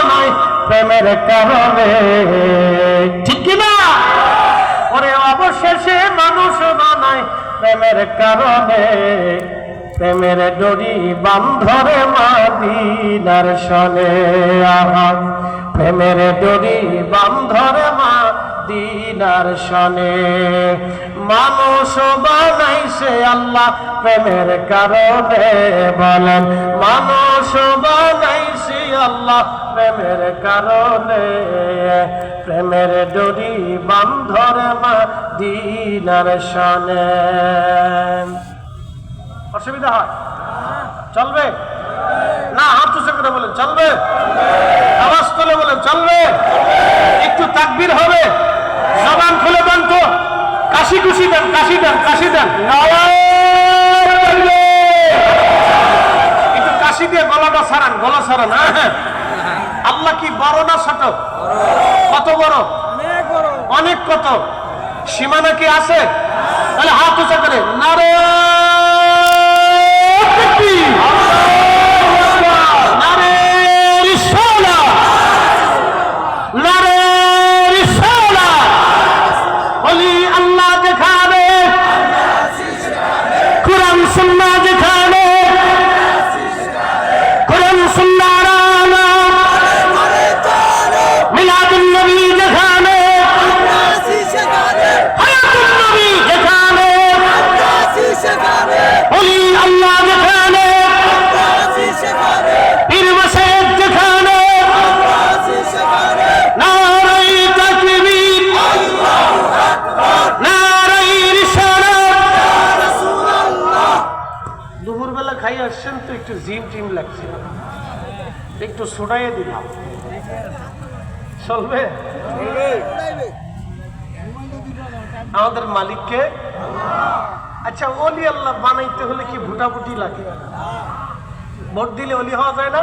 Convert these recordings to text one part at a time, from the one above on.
বানায় প্রেমের কারণে। ঠিক না ওরে অবশেষে মানুষ বানায় প্রেমের কারণে। প্রেমের ডরি বান্ধরে মাদিনার সনে। আহা, প্রেমের ডরি বান্ধরে মাদিনার সনে মানুষ বানাইছে আল্লাহ প্রেমের কারণে বলেন, মানুষ বানাইছে আল্লাহ প্রেমের কারণে। প্রেমের ডরি বান্ধরে মাদিনার সনে অসুবিধা হয়? চলবে? না, হাত উঁচু করে বলেন, চলবে? আওয়াজ তুলে বলেন, চলবে? একটু তাকবির হবে? জবান খুলে দেন তো। কাশি কুশি দেন, কাশি দেন কাশি দেন। কিন্তু কাশি দিয়ে গলাটা সারান গলা সারান হ্যাঁ। আল্লাহ কি বড় না ছোট? কত বড়? অনেক কত। সীমানা কি আছে? তাহলে হাত উঁচা করে! নারে চলবে? আমাদের মালিককে? আচ্ছা অলি আল্লাহ বানাইতে হলে কি ভুটাভুটি লাগে? ভোট দিলে অলি হওয়া যায় না?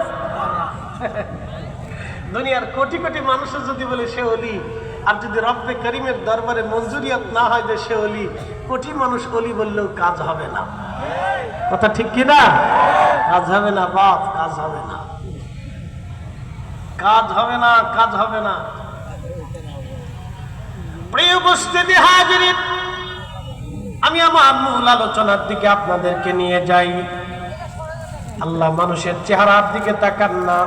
দুনিয়ার কোটি কোটি মানুষের যদি বলে সে অলি, আর যদি রব্বে করিমের দরবারে মঞ্জুরিয়াত না হয় যে সে অলি, কোটি মানুষ অলি বললেও কাজ হবে না। কথা ঠিক কিনা? কাজ হবে না, বাপ, কাজ হবে না। কাজ হবে না, কাজ হবে না। প্রিয় উপস্থিতি হাজিরিন, আমি আমার মূল আলোচনার দিকে আপনাদেরকে নিয়ে যাই। আল্লাহ মানুষের চেহারার দিকে তাকান না,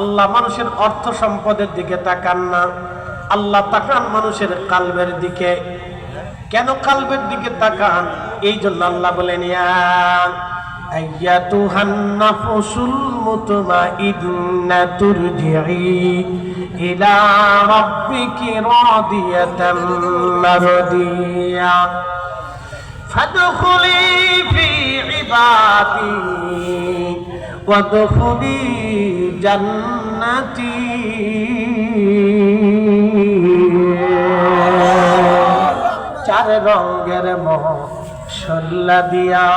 আল্লাহ মানুষের অর্থ সম্পদের দিকে তাকান না, আল্লাহ তাকান মানুষের কালবের দিকে। কেন কালবের দিকে তাকান? এই জন্য আল্লাহ বলেন أيتها النفس المطمئنة ارجعي إلى ربك راضية مرضية فادخلي في عبادي وادخلي جنتي চার রঙের মোহ সল্লা দিয়া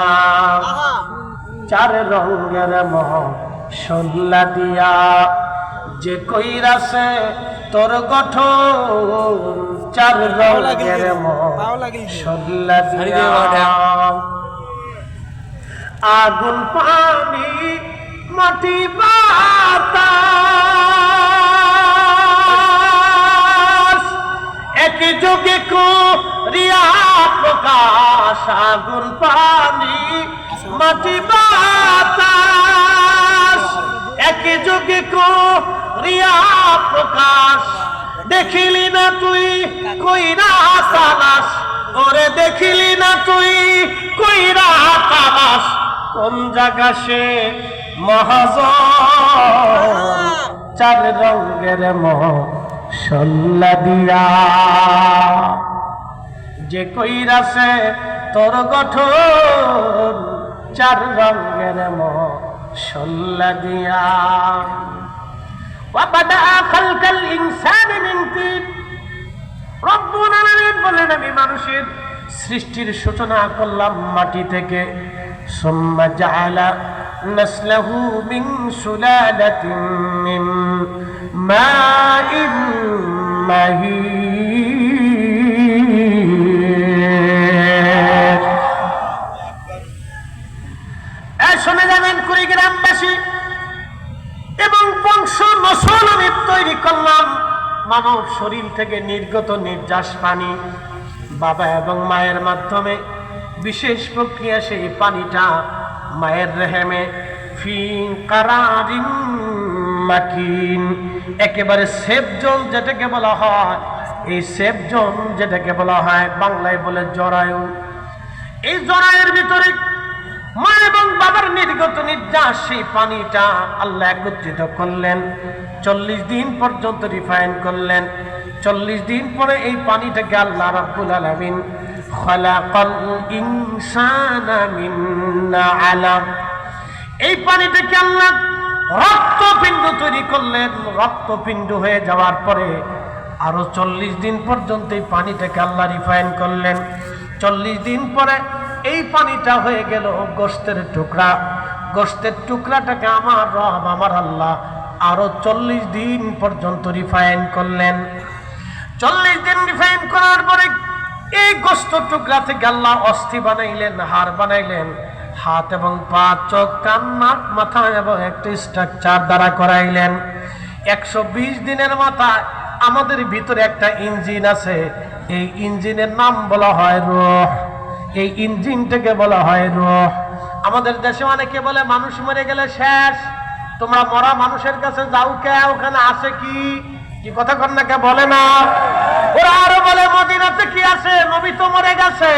চার রঙের মহ সল্লা দিয়া। যে কইরাছে তোর গঠন চার রঙের মহ সল্লা দিয়া। আগুন পানি মাটি বাতাস এক যোগে করিয়া প্রকাশ আগুন পানি, মাটি বাতাস। এক যোগে করিয়া প্রকাশ। দেখিলি না তুই কইরা তালাস ওরে দেখিলি না তুই কইরা তালাস কোন জায়গা সে মহাজ চার রঙের মহ সল্লা দিয়া যে কইরাছে তোর গঠন চার রঙের মহ সল্লা দিয়া وبدأ خلق الإنسان من طين রব্বুল আলামিন বলেন আমি মানুষের সৃষ্টির সূচনা করলাম মাটি থেকে সুম্মা জাআলা নাসলাহু মিন সুলালাতিন মিন এ শুনে যাবেন কুড়িগ্রামবাসী, এবং বংশ নসল শরীর থেকে নির্গত নির্যাস পানি। বাবা এবং মায়ের মাধ্যমে বিশেষ প্রক্রিয়া সেই পানিটা মায়ের রেহেমে। ফি কারারিন মাকিন। একেবারে সেফ জোন যেটাকে বলা হয়, এই সেফ জোন যেটাকে বলা হয় বাংলায় বলে জরায়ু। এই জরায়ের ভিতরে মা এবং বাবার নির্গত নির্যাস, সেই পানিটা আল্লাহ একত্রিত করলেন, চল্লিশ দিন পর্যন্ত রিফাইন করলেন। চল্লিশ দিন পরে এই পানিটাকে আল্লাহ রাব্বুল আলামিন খলাকাল ইনসানা মিন আলাম এই পানিটাকে আল্লাহ রক্তপিণ্ড তৈরি করলেন। রক্তপিণ্ড হয়ে যাওয়ার পরে আরও চল্লিশ দিন পর্যন্ত এই পানিটাকে আল্লাহ রিফাইন করলেন। চল্লিশ দিন পরে এই পানিটা হয়ে গেল গোস্তের টুকরা। গোস্তের টুকরাটাকে আমার রব, আমার আল্লাহ আরও চল্লিশ দিন পর্যন্ত রিফাইন করলেন। চল্লিশ দিন রিফাইন করার পরে এই গোস্ত টুকরা থেকে আল্লাহ অস্থি বানাইলেন, হাড় বানাইলেন। হাত এবং পা, চোখ, কান, নাক, মাথা এবং একটি স্ট্রাকচার দ্বারা করাইলেন। একশো বিশ দিনের মাথায় আমাদের ভিতরে একটা ইঞ্জিন আছে। এই ইঞ্জিনের নাম বলা হয় রোহ। এই ইঞ্জিনটাকে বলা হয় রোহ। আমাদের দেশে অনেকে বলে, মানুষ মরে গেলে শেষ। তোমরা মরা মানুষের কাছে যাও কে? ওখানে আছে কি? কি কথা কন্যাকে বলে না? ওরা আরও বলে, মদিনাতে কি আছে? নবী তো মরে গেছে।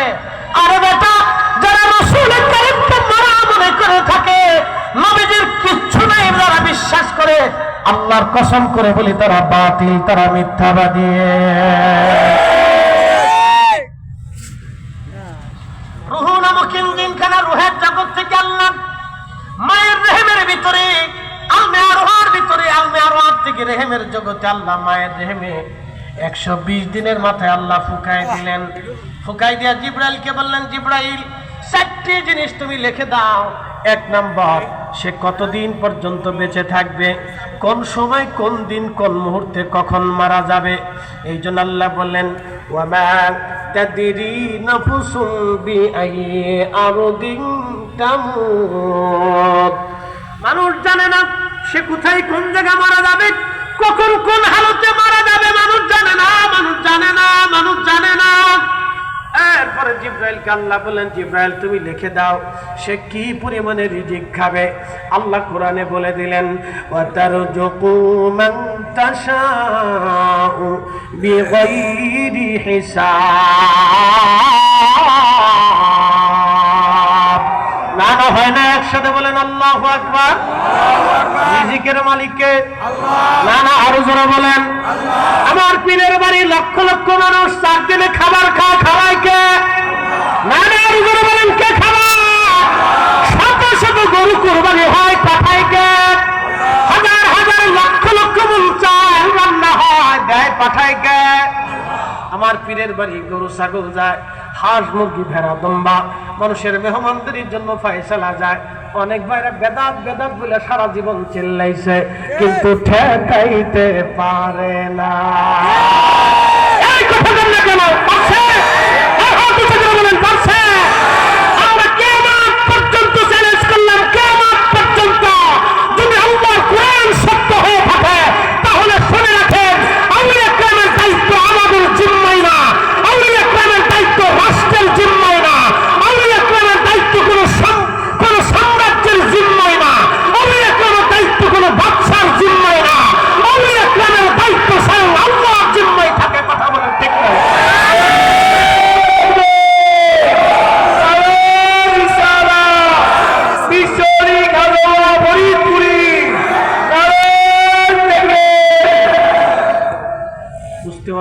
আরে বেটা, যারা রসুলের কারিমকে মনে করে থাকে, নবীজির কিচ্ছু নেই, যারা বিশ্বাস করে, আল্লাহর কসম করে বলি, তারা বাতিল, তারা মিথ্যাবাদী। রুহু নামক ইঞ্জিনখানা দিনের মাথায় আল্লাহ ফুকাই দিলেন। ফুকাই দিয়া জিব্রাইলকে বললেন, জিব্রাইল চারটি জিনিস তুমি লিখে দাও। এক নম্বর, সে কতদিন পর্যন্ত বেঁচে থাকবে? কোন সময়, কোন দিন, কোন মুহূর্তে কখন মারা যাবে? এই জন্য আল্লাহ বললেন মানুষ জানে না সে কোথায়, কোন জায়গায় মারা যাবে, কখন, কোন হালতে মারা যাবে। মানুষ জানে না, মানুষ জানে না, মানুষ জানে না। এরপরে জিব্রাইলকে আল্লাহ বললেন, জিব্রাইল, তুমি লিখে দাও, সে কি পরিমাণে রিজিক খাবে? আল্লাহ কোরআনে বলে দিলেন হিসাব। একসাথে বলেন আল্লাহ আকবার রিজিকের মালিককে না না আরও জোরে বলেন আমার পীরের বাড়ি লক্ষ লক্ষ মানুষ চার দিনে খাবার খা খাওয়ায় কে? না না আরও জোরে বলেন কে খাবার? শত শত গরু কোরবানি হয় পাঠায় কে? হাজার হাজার লক্ষ লক্ষ মন চাল রান্না হয় দেয় পাঠায় কে? আমার পীরের বাড়ি গরু ছাগল যায় হাঁস মুরগি ভেড়া দম্বা মানুষের মেহমানদারির জন্য ফয়সালা যায়। অনেক ভাইরা বেদাত বেদাত বলে সারা জীবন চিল্লাইছে, কিন্তু ঠেকাইতে পারে না। এই কথা কেন?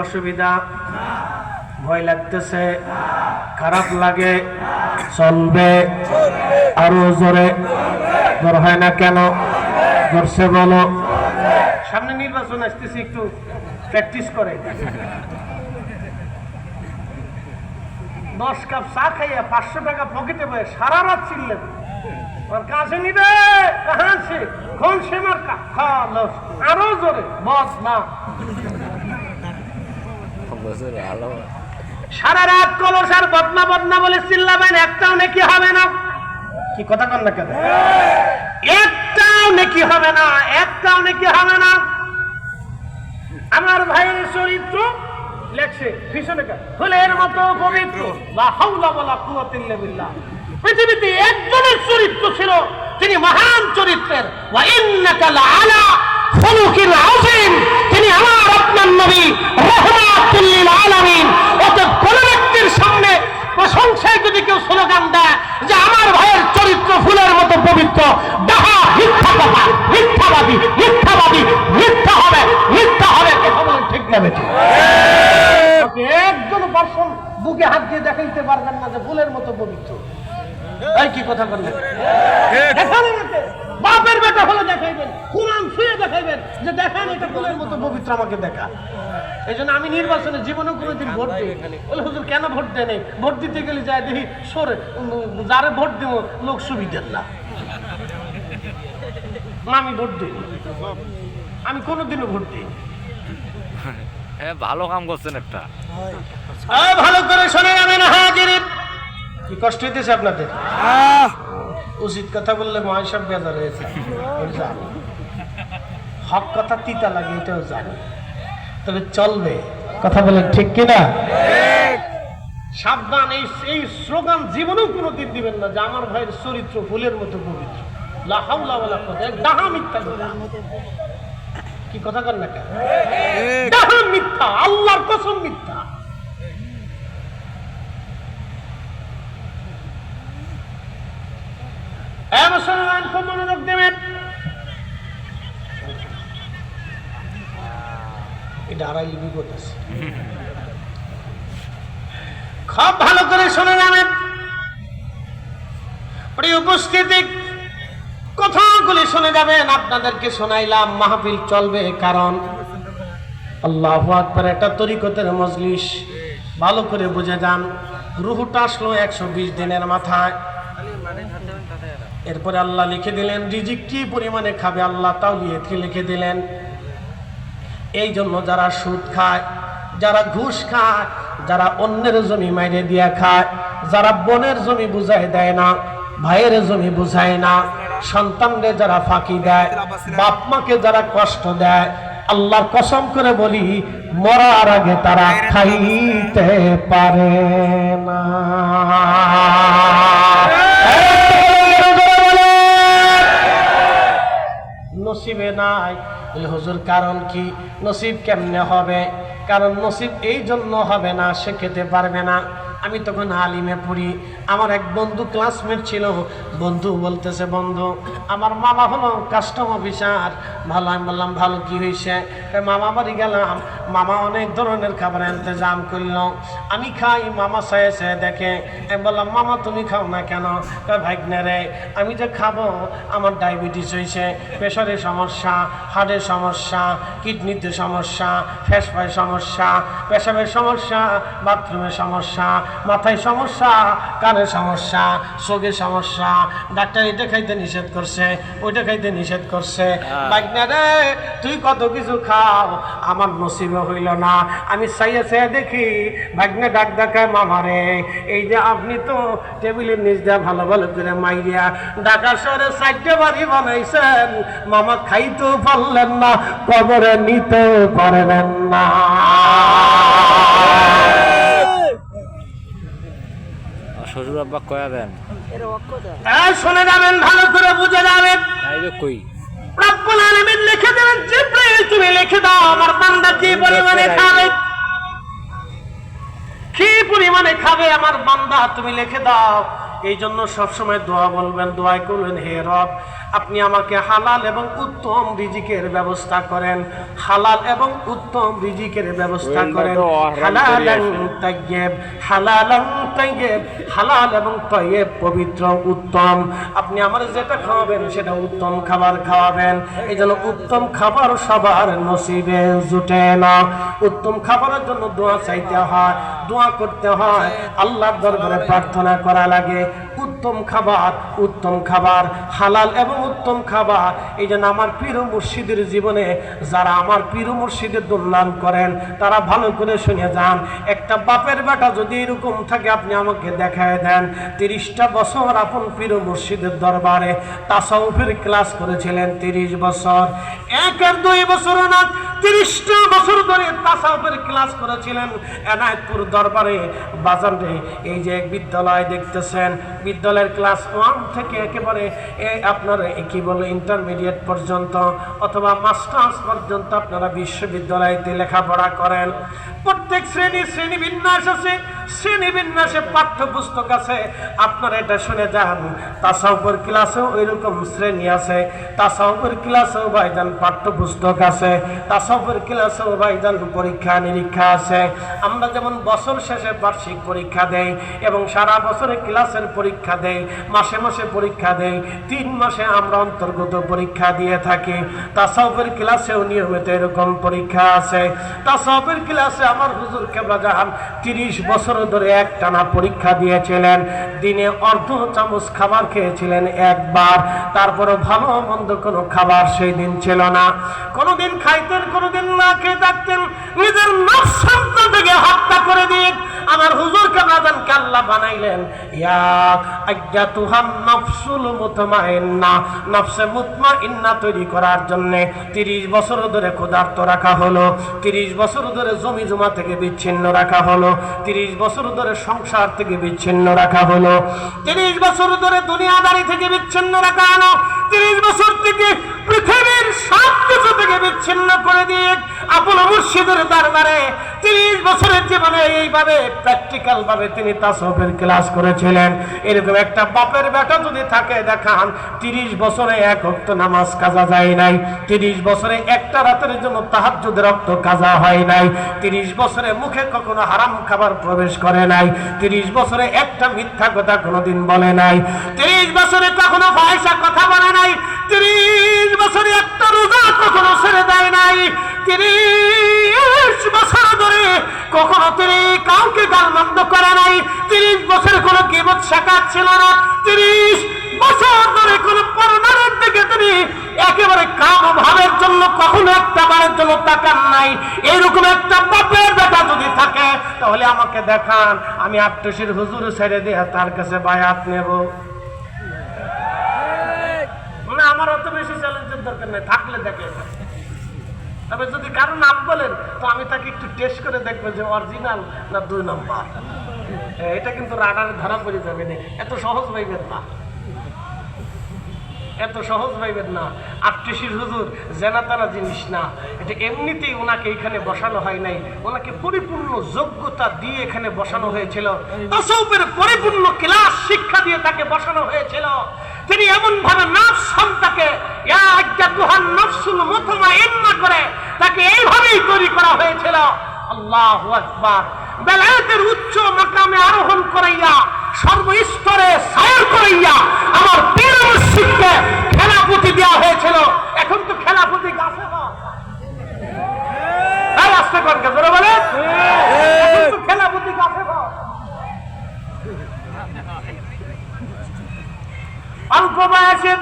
অসুবিধা। ভয় লাগতেছে, খারাপ লাগে, চলবে, আরও জোরে। জোর হয় না কেন? জোরসে বলো। সামনে নির্বাচন আসতেছি, একটু প্র্যাকটিস করে। দশ কাপ চা খাইয়া পাঁচশো টাকা পকেটে বয়ে সারা রাত ছিললেন আর কাছে নিবে কাহা সে কোন সে মার্কা খালো আরও জোরে বস না সারা রাত কলস আর বদনা বদনা বলে চিল্লাবেন, একটাও নাকি হবে না। কি কথা কন না কেন? একটাও নাকি হবে না, একটাও নাকি হবে না। আমার ভাইয়ের চরিত্র লেখছে কা- ফুলের মতো পবিত্র। লা হাওলা ওয়ালা কুওয়াতা পৃথিবীতে একজনের চরিত্র ছিল, তিনি মহান চরিত্রের। ওয়া ইন্নাকা লাআলা খুলুকিল আযীম। তিনি আমার আপনার নবী লিল আলামিন। অতএব কোন ব্যক্তির সামনে প্রশংসায় যদি কেউ স্লোগান দেয় যে আমার ভাইয়ের চরিত্র ফুলের মতো পবিত্র ডাহা মিথ্যা কথা মিথ্যাবাদী মিথ্যাবাদী মিথ্যা হবে মিথ্যা হবে কথা বলেন ঠিক না বেঠিক একজন পার্সন বুকে হাত দিয়ে দেখাইতে পারবেন না যে ফুলের মতো পবিত্র। এই কি কথা বললেন? দেখালেন এতে। বাপের বেটা হলে দেখাইবেন কোরআন ছুঁয়ে দেখাইবেন যে ফুলের মতো পবিত্র আমাকে দেখা। এই জন্য আমি নির্বাচনে জীবনে কোনোদিন ভোট দিই বলে হুজুর কেন ভোট দেয় নাই? ভোট দিতে গেলে যায় দেখি সরে যারে ভোট দিব লোক সুবিধার না। না, আমি ভোট দিই আমি কোনোদিনও ভোট দিই হ্যাঁ ভালো কাম করছেন একটা। ভালো করে শোনে যাবেন হাজির কি কষ্ট হইতেছে আপনাদের? উচিত কথা বললে মহাসব বেজার হয়েছে। আমি। হক কথা তিতা লাগে এটাও জানি। তবে চলবে। কথা বলেন ঠিক কিনা? সাবধান এই এই স্লোগান জীবনেও কোনোদিন দিবেন না যে আমার ভাইয়ের চরিত্র ফুলের মতো পবিত্র। ডাহা মিথ্যা কি কথা কর না কেন? ডাহা মিথ্যা আল্লাহর কসম মিথ্যা এ মুসলমান খুব মনোযোগ দেবেন এটা বিপদ আছে। খুব ভালো করে শুনে প্রিয় উপস্থিতি কথাগুলি শুনে যাবেন, আপনাদেরকে শোনাইলাম, মাহফিল চলবে কারণ। আল্লাহ আকবার একটা তরিকতের মজলিস। ভালো করে বুঝে যান, রুহুটা আসলো একশো বিশ দিনের মাথায়। এরপরে আল্লাহ লিখে দিলেন, রিজিক কি পরিমাণে খাবে আল্লাহ, তাও লিখে দিলেন। এই জন্য যারা সুদ খায়, যারা ঘুষ খায়, যারা অন্যের জমি মাইরে দিয়ে খায়, যারা বোনের জমি বুঝাই দেয় না, ভাইয়ের জমি বুঝায় না, সন্তানরে যারা ফাঁকি দেয়, বাপ মাকে যারা কষ্ট দেয়, আল্লাহর কসম করে বলি, মরার আগে তারা খাইতে পারে না। নসিবে নাই হুজুর, কারণ কি? নসিব কেমনে হবে? কারণ নসিব এই জন্য হবে না, সে খেতে পারবে না। আমি তখন আলিমে পড়ি। আমার এক বন্ধু ক্লাসমেট ছিল। বন্ধু বলতেছে, বন্ধু, আমার মামা হলো কাস্টম অফিসার ভালো, আমি বললাম, ভালো, কি হয়েছে মামা বাড়ি গেলাম। মামা অনেক ধরনের খাবার ইন্তজাম করল। আমি খাই, মামা সায়ে সায়ে দেখে। আমি বললাম, মামা, তুমি খাও না কেন? ভাগ্নে রে, আমি যে খাব, আমার ডায়াবেটিস হয়েছে প্রেশারের সমস্যা, হার্টের সমস্যা, কিডনিতে সমস্যা ফেসফায় সমস্যা, পেশাবের সমস্যা বাথরুমের সমস্যা মাথায় সমস্যা কানের সমস্যা চোখের সমস্যা ডাক্তার এটা খাইতে নিষেধ করছে ওইটা খাইতে নিষেধ করছে। ভাগ্নে রে তুই কত কিছু খাও আমার নসিবে হইল না। আমি চাইয়ে চাইয়ে দেখি ভাগ্নে ডাক দেখায় মামারে। এই যে আপনি তো টেবিলের নিচ দিয়ে ভালো ভালো করে মাইরিয়া ঢাকা শহরে চারটে বাড়ি বানাইছেন মামা খাইতেও পারলেন না কবরে নিতেও পারবেন না। শ্বশুর আব্বা কয়া দেন? শুনে যাবেন ভালো করে বুঝে যাবেন। কই? রব্বুল আলামিন লিখে দেবেন জিব্রাইল তুমি লিখে দাও আমার বান্দা কি পরিমাণে খাবে? কি পরিমাণে খাবে আমার বান্দা তুমি লিখে দাও। এই জন্য সবসময় দোয়া বলবেন দোয়া করবেন হে রব আপনি আমাকে হালাল এবং উত্তম রিজিকের ব্যবস্থা করেন। হালাল এবং উত্তম রিজিকের ব্যবস্থা করেন। করিয়া তাইয়েব তাইয়েব হালাল এবং তাইয়েব পবিত্র উত্তম। আপনি আমার যেটা খাওয়াবেন সেটা উত্তম খাবার খাওয়াবেন। এই জন্য উত্তম খাবার সবার নসিবে জুটে না। উত্তম খাবারের জন্য দোয়া চাইতে হয় দোয়া করতে হয়। আল্লাহর দরবারে প্রার্থনা করা লাগে। who উত্তম খাবার উত্তম খাবার, হালাল এবং উত্তম খাবার। এই যেন আমার পীর মুর্শিদের জীবনে যারা আমার পীর মুর্শিদের দুর্নাম করেন, তারা ভালো করে শুনে যান। একটা বাপের বেটা যদি এরকম থাকে, আপনি আমাকে দেখায় দেন। তিরিশটা বছর আপন পীর মুর্শিদের দরবারে তাসাউফের ক্লাস করেছিলেন, তিরিশ বছর। এক আর দুই বছর না, তিরিশটা বছর ধরে তাসাউফের ক্লাস করেছিলেন। এনায়তপুর দরবারে, বাজারে, এই যে বিদ্যালয় দেখতেছেন বিদ্যালয়ের ক্লাস ওয়ান থেকে একেবারে আপনার কি বলে ইন্টারমিডিয়েট পর্যন্ত অথবা মাস্টার্স পর্যন্ত আপনারা বিশ্ববিদ্যালয়তে লেখাপড়া করেন। প্রত্যেক শ্রেণি শ্রেণি বিন্যাস আছে, শ্রেণি বিন্যাসে পাঠ্যপুস্তক আছে। আপনারা এটা শুনে যান তাসাউপের ক্লাসেও ওইরকম শ্রেণি আছে তাসাউপের ক্লাসেও ভাইজান পাঠ্যপুস্তক আছে তাসাউপের ক্লাসেও ভাইজান পরীক্ষা নিরীক্ষা আছে। আমরা যেমন বছর শেষে বার্ষিক পরীক্ষা দেই এবং সারা বছরে ক্লাসের পরীক্ষা দেই, মাসে মাসে পরীক্ষা দেই, তিন মাসে আমরা অন্তর্গত পরীক্ষা দিয়ে থাকি। তাসাউপের ক্লাসেও নিয়মিত এরকম পরীক্ষা আছে। তাসাউপের ক্লাসে আমার হুজুর কেবলা জাহান তিরিশ বছর ধরে এক টানা পরীক্ষা দিয়েছিলেন। দিনে অর্ধ চামচ খাবার খেয়েছিলেন একবার। তারপরে ভালো মন্দ কোনো খাবার সেই দিন ছিল না। কোনোদিন খাইতেন, কোনোদিন না খেয়ে থাকতেন। নিজের সন্তান থেকে হত্যা করে দিন আমার হুজুর কেবলাদান কাল্লা বানাইলেন। ইয়া আজ্ঞাতুহান নফসুল ধরে ক্ষুধার্ত রাখা হলো, তিরিশ বছর ধরে জমি জমা থেকে বিচ্ছিন্ন রাখা হলো, তিরিশ বছর ধরে সংসার থেকে বিচ্ছিন্ন রাখা হলো, তিরিশ বছর ধরে দুনিয়াদারি থেকে বিচ্ছিন্ন রাখা হলো, তিরিশ বছর থেকে পৃথিবীর সব কিছু থেকে বিচ্ছিন্ন করে দিয়ে আপন মুর্শিদের দরবারে তিরিশ বছরের জীবনে এইভাবে প্র্যাকটিক্যাল ভাবে তিনি তাসবের ক্লাস করেছিলেন। এরকম একটা বাপের বেটা যদি থাকে, দেখান, তিরিশ বছরে এক রক্ত নামাজ কাজা যায় নাই। তিরিশ বছরে একটা রাতের জন্য তাহার যদি রক্ত কাজা হয় নাই। তিরিশ বছরে মুখে কখনো হারাম খাবার প্রবেশ করে নাই। তিরিশ বছরে একটা মিথ্যা কথা কোনোদিন বলে নাই। তিরিশ বছরে কখনো পয়সা কথা বলে নাই। তিরিশ বছরে একটা রোজা কখনো ছেড়ে দেয় নাই। তিরিশ বছর ধরে কখনো তিনি কাউকে গালমন্দ করে নাই। তিরিশ বছরে কোনো কিমত শেখার ছিল না। তিরিশ বছর ধরে কোনো পরনারের দিকে তিনি একেবারে কাম ভাবের জন্য কখনো একটা বারের জন্য তাকান নাই। এরকম একটা বাপের বেটা যদি থাকে, তাহলে আমাকে দেখান। আমি আটটসির হুজুর ছেড়ে দিয়ে তার কাছে বায়াত নেব মানে আমার অত বেশি চ্যালেঞ্জের দরকার নেই থাকলে দেখে তবে যদি কারও নাম বলেন তো আমি তাকে একটু টেস্ট করে দেখব যে অরিজিনাল না দুই নম্বর হ্যাঁ, এটা কিন্তু রাডারে ধরা পড়ে যাবে না। এত সহজ পাইবেন না। এত সহজ পাইবেন না। আটটিশির হুজুর জেনা তারা জিনিস না। এটা এমনিতেই ওনাকে এখানে বসানো হয় নাই। ওনাকে পরিপূর্ণ যোগ্যতা দিয়ে এখানে বসানো হয়েছিল। তসৌপের পরিপূর্ণ ক্লাস শিক্ষা দিয়ে তাকে বসানো হয়েছিল। তিনি এমন ভাবে নাফস সন্তাকে নফসুল মুতমা এমনা করে তাকে এইভাবেই তৈরি করা হয়েছিল। আল্লাহ আকবার। বেলায়েতের উচ্চ মাকামে আরোহণ করাইয়া, সর্বস্তরে সায়র করাইয়া আমার পীর মুর্শিদকে খেলাপতি দেওয়া হয়েছিল। এখন তো খেলাপতি গাছে খেলাপতি গাছে অল্প বয়সের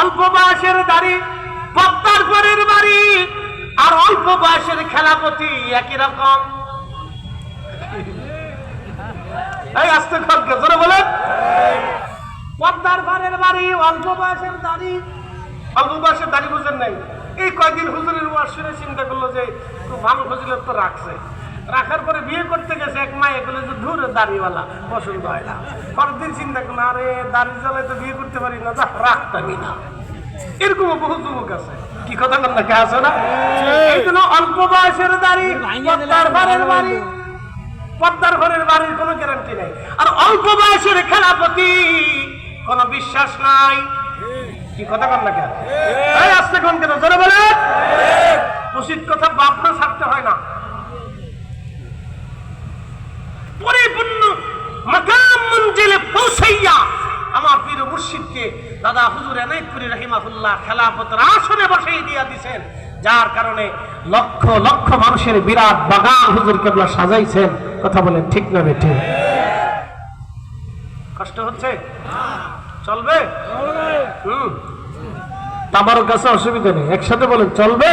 অল্প বয়সের দাড়ি পদ্মার পরের বাড়ি আর অল্প বয়সের খেলাপতি একই রকম। এই আসতে অল্প বয়সের দাড়ি। অল্প বয়সের এই শুনে চিন্তা করল যে ভালো তো রাখছে। রাখার পরে বিয়ে করতে গেছে এক মায়ে, বলে যে, ধুর দাড়িওয়ালা, পছন্দ হয় না। পরের দিন চিন্তা করল, আরে, দাড়ি জ্বালায় তো বিয়ে করতে পারি না, যা, রাখতামই না। এরকম বহু যুবক আছে। কি কথা বল না কে আছে না? এই। জন্য অল্প বয়সের দাড়ি পদ্মার ঘরের বাড়ি। পদ্মার ঘরের বাড়ির কোনো গ্যারান্টি নাই। আর অল্প বয়সের খেলাপতি কোনো বিশ্বাস নাই। কি কথা বল না কেন এই। আসতে কোন কেন? জোরে বলে উচিত কথা বাপনা ছাড়তে হয় না। পরিপূর্ণ মাকাম মঞ্জিলে পৌঁছাইয়া দাদা হুজুর এনাইতপুরি রহিমাহুল্লাহ খেলাফতের আসনে বসাই দিয়া দিছেন। যার কারণে লক্ষ লক্ষ মানুষের বিরাট বাগান হুজুর কেবলা সাজাইছেন। কথা বলেন ঠিক না বেঠে কষ্ট হচ্ছে? চলবে? হুম। আমার কাছে অসুবিধা নেই। একসাথে বলেন, চলবে?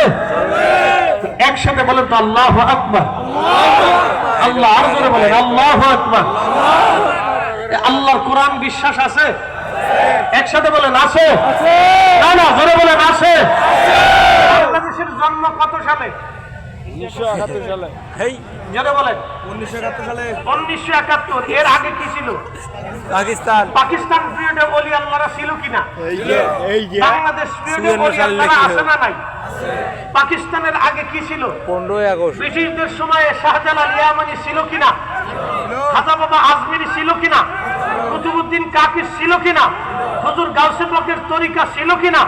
একসাথে বলেন তো আল্লাহ আকবার। আল্লাহ আর বলেন, আল্লাহ আকবার। আল্লাহর কোরআন বিশ্বাস আছে? একসাথে বলেন আছে। না না জোরে বলেন আছে। বাংলাদেশের জন্ম কত সালে? এর আগে কি ছিল? পাকিস্তান। পাকিস্তান পিরিয়ডে অলি আল্লাহরা ছিল কিনা? বাংলাদেশ পিরিয়ডে চুয়ান্ন আল্লাহরা আছে না নাই? পাকিস্তানের আগে কি ছিল? পনেরোই আগস্ট। ব্রিটিশদের সময়ে শাহজালাল ইয়ামানি ছিল কিনা? খাজা বাবা আজমিরি ছিল কিনা? কুতুবুদ্দিন কাকির ছিল কিনা? হুজুর গাউসে পাকের তরিকা ছিল কিনা?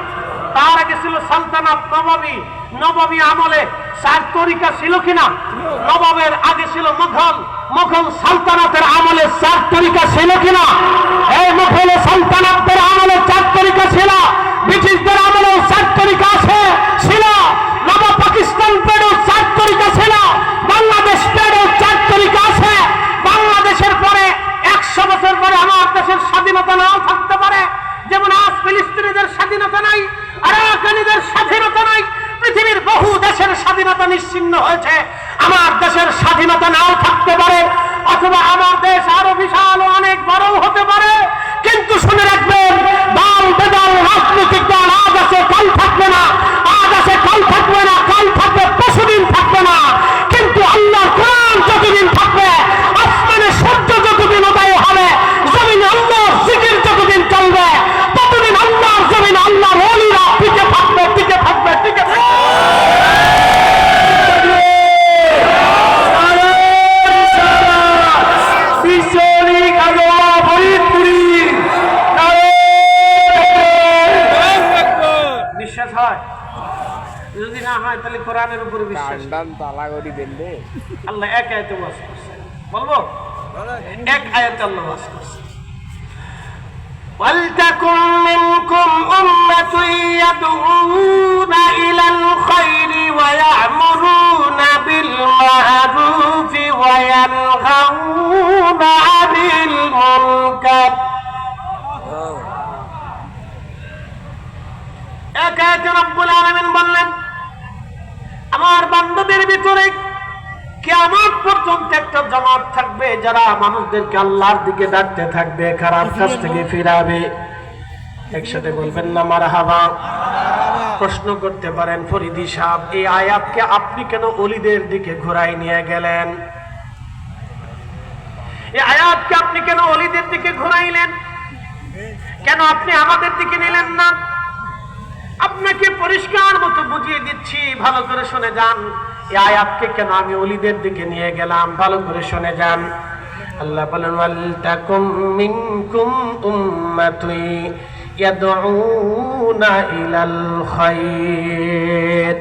তার আগে ছিল সালতানাত নবাবী। নবাবী আমলে সার তরিকা ছিল কিনা? নবাবের আগে ছিল মুঘল। মুঘল সালতানাতের আমলে চার তরিকা ছিল কিনা? এই মুঘল সালতানাতের আমলে চার তরিকা ছিল? ব্রিটিশদের আমলেও চার তরিকা আছে, ছিল নব পাকিস্তান পেডেও চার তরিকা ছিল বাংলাদেশ পেডেও চার তরিকা আছে। বাংলাদেশের পরে একশো বছর পরে আমার দেশের স্বাধীনতা নাও থাকতে পারে। যেমন আজ ফিলিস্তিনিদের স্বাধীনতা নাই, আরাকানিদের স্বাধীনতা নাই, পৃথিবীর বহু দেশের স্বাধীনতা নিশ্চিন্ন হয়েছে। আমার দেশের স্বাধীনতা নাও থাকতে পারে, অথবা আমার দেশ আরও বিশাল অনেক বড়ও হতে পারে কিন্তু শুনে রাখবেন দল বেদল রাজনৈতিক দল আজ আছে কাল থাকবে না আজ আছে কাল থাকবে না কাল থাকবে পশুদিন থাকবে না কিন্তু আল্লাহর কোরআন যতদিন থাকবে আসমানে সূর্য যতদিন উদয় হবে জমিন আল্লাহর জিকির যতদিন চলবে ততদিন আল্লাহর জমিন আল্লাহর ওলিরা টিকে থাকবে টিকে থাকবে টিকে থাকবে বিশ্বাস হয় যদি না হয় তাহলে কোরআনের উপরে বিশ্বাস তালা করি দেন রে আল্লাহ এক আয়াতে ওয়াজ করছে বলবো এক আয়াতে আল্লাহ ওয়াজ করছে ولتكن منكم أمة يدعون إلى الخير ويأمرون بالمعروف وينهون عن المنكر এক আয়াতে রব্বুল আলামিন বললেন আমার বান্ধবের ভিতরে কেমন পর্যন্ত একটা জমাত থাকবে যারা মানুষদেরকে আল্লাহর দিকে ডাকতে থাকবে খারাপ কাজ থেকে ফিরাবে। একসাথে বলবেন না মার হাবা প্রশ্ন করতে পারেন ফরিদি সাহেব এই আয়াতকে আপনি কেন অলিদের দিকে ঘোরাই নিয়ে গেলেন? এই আয়াতকে আপনি কেন অলিদের দিকে ঘোরাইলেন? কেন আপনি আমাদের দিকে নিলেন না? আপনাকে পরিষ্কার মতো বুঝিয়ে দিচ্ছি ভালো করে শুনে যান। এই আয়াতকে কেন আমি অলিদের দিকে নিয়ে গেলাম? ভালো করে শুনে যান। আল্লাহ বলেন ওয়াল তাকুম মিনকুম উম্মাতুই ইয়াদউনা ইলাল খায়র